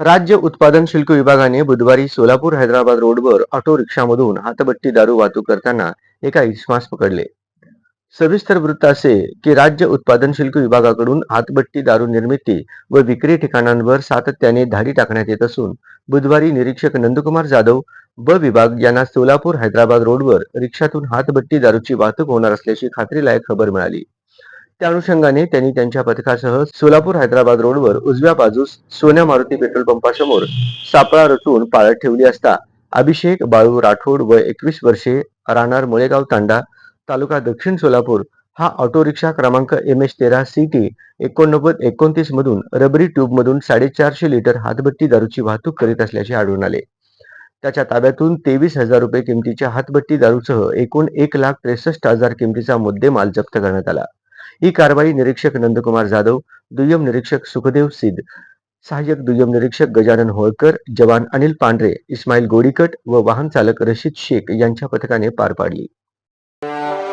राज्य उत्पादन शुल्क विभागाने बुधवारी सोलापूर हैदराबाद रोडवर ऑटो रिक्षामधून हातबट्टी दारू वाहतूक करताना एका इसमास पकडले. सविस्तर वृत्त असे की राज्य उत्पादन शुल्क विभागाकडून हातभट्टी दारू निर्मिती व विक्री ठिकाणांवर सातत्याने धाडी टाकण्यात येत असून बुधवारी निरीक्षक नंदकुमार जाधव ब विभाग यांना सोलापूर हैदराबाद रोडवर रिक्षातून हातभट्टी दारूची वाहतूक होणार असल्याची खात्रीलायक खबर मिळाली. त्या अनुषंगाने त्यांनी त्यांच्या पथकासह सोलापूर हैदराबाद रोडवर उजव्या बाजूस सोन्या मारुती पेट्रोल पंपासमोर सापळा रचून पाळत ठेवली असता अभिषेक बाळू राठोड व एकवीस वर्षे राहणार मुळेगाव तांडा तालुका दक्षिण सोलापूर हा ऑटो रिक्षा क्रमांक एम एच तेरा सी टी एकोणनव्वद एकोणतीस मधून रबरी ट्यूब मधून साडेचारशे लिटर हातभट्टी दारूची वाहतूक करीत असल्याचे आढळून आले. त्याच्या ताब्यातून तेवीस हजार रुपये किमतीच्या हातभट्टी दारूसह एकूण एक लाख त्रेसष्ट हजार किमतीचा मुद्देमाल जप्त करण्यात आला. ही कारवाई निरीक्षक नंदकुमार जाधव दुय्यम निरीक्षक सुखदेव सिद्ध सहाय्यक दुय्यम निरीक्षक गजानन होळकर जवान अनिल पांढरे इस्माईल गोडीकट व वाहन चालक रशीद शेख यांच्या पथकाने पार पाडली. Thank you.